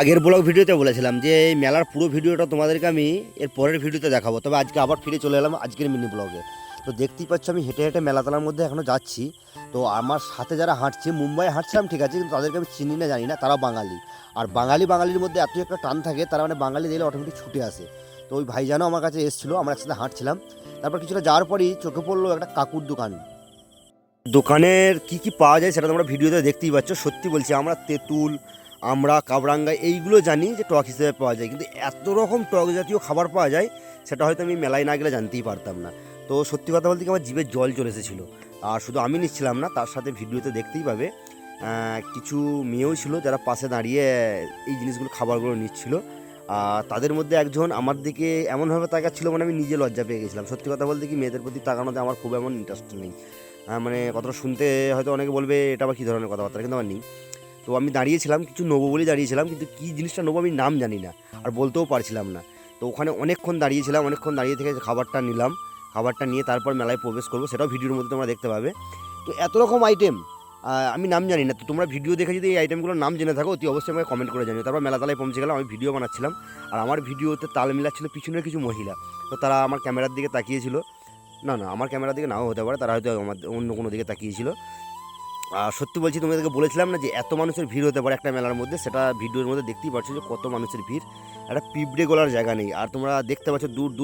আগের ব্লগ ভিডিওতে বলেছিলাম যে এই মেলার পুরো ভিডিওটা তোমাদেরকে আমি এর পরের ভিডিওতে দেখাবো। তবে আজকে আবার ফিরে চলে এলাম আজকের মিনি ব্লগে। তো দেখতেই পাচ্ছ আমি হেঁটে হেঁটে মেলাতলার মধ্যে এখনও যাচ্ছি। তো আমার সাথে যারা হাঁটছে, মুম্বাই হাঁটছিলাম ঠিক আছে, কিন্তু তাদেরকে আমি চিনি না, জানি না, তারা বাঙালি। আর বাঙালি বাঙালির মধ্যে এত একটা টান থাকে, তারা মানে বাঙালি দিলে অটোমেটিক ছুটে আসে। তো ওই ভাইজানও আমার কাছে এসেছিল, আমরা একসাথে হাঁটছিলাম। তারপর কিছুটা যাওয়ার পরই চোখে পড়ল একটা কাকুর দোকান। দোকানের কি কি পাওয়া যায় সেটা তোমরা ভিডিওতে দেখতেই পাচ্ছ। সত্যি বলছি, আমরা তেঁতুল আমরা, কাবরাঙ্গা, এইগুলো জানি যে টক হিসেবে পাওয়া যায়। কিন্তু এত রকম টক জাতীয় খাবার পাওয়া যায়, সেটা হয়তো আমি মেলায় না গেলে জানতেই পারতাম না। তো সত্যি কথা বলতে কি আমার জীবের জল চলে এসেছিল। আর শুধু আমি নিচ্ছিলাম না, তার সাথে ভিডিওতে দেখতেই পাবে কিছু মেয়েও ছিল যারা পাশে দাঁড়িয়ে এই জিনিসগুলো, খাবারগুলো নিচ্ছিল। আর তাদের মধ্যে একজন আমার দিকে এমনভাবে তাকাচ্ছিল মানে আমি নিজে লজ্জা পেয়ে গেছিলাম। সত্যি কথা বলতে কি মেয়েদের প্রতি তাকানোতে আমার খুব এমন ইন্টারেস্ট নেই। মানে কথাটা শুনতে হয়তো অনেকে বলবে, এটা আবার কী ধরনের কথাবার্তা? কিন্তু আমার নেই। তো আমি দাঁড়িয়েছিলাম, কিছু নেব বলেই দাঁড়িয়েছিলাম, কিন্তু কী জিনিসটা নেব আমি নাম জানি না আর বলতেও পারছিলাম না। তো ওখানে অনেকক্ষণ দাঁড়িয়েছিলাম, অনেকক্ষণ দাঁড়িয়ে থেকে খাবারটা নিলাম, খাবারটা নিয়ে তারপর মেলায় প্রবেশ করব, সেটাও ভিডিওর মধ্যে তোমরা দেখতে পাবে। তো এত রকম আইটেম আমি নাম জানি না, তো তোমরা ভিডিও দেখে যদি এই আইটেমগুলোর নাম জেনে থাকো, অতি অবশ্যই আমাকে কমেন্ট করে জানিও। তারপর মেলা তালায় পৌঁছে গেলাম, আমি ভিডিও বানাচ্ছিলাম, আর আমার ভিডিওতে তাল মিলাচ্ছিল পিছনের কিছু মহিলা। তো তারা আমার ক্যামেরার দিকে তাকিয়েছিল। না না, আমার ক্যামেরার দিকে নাও হতে পারে, তারা হয়তো আমার অন্য কোনো দিকে তাকিয়েছিল। সত্যি বলছি, তোমাদেরকে বলেছিলাম না যে এত মানুষের ভিড় হতে পারে একটা মেলার মধ্যে? সেটা ভিডিওর মধ্যে দেখতেই পাচ্ছ যে কত মানুষের ভিড়। একটা পিঁপড়ে গোলার জায়গা নেই। আর তোমরা দেখতে পাচ্ছ দূর দূর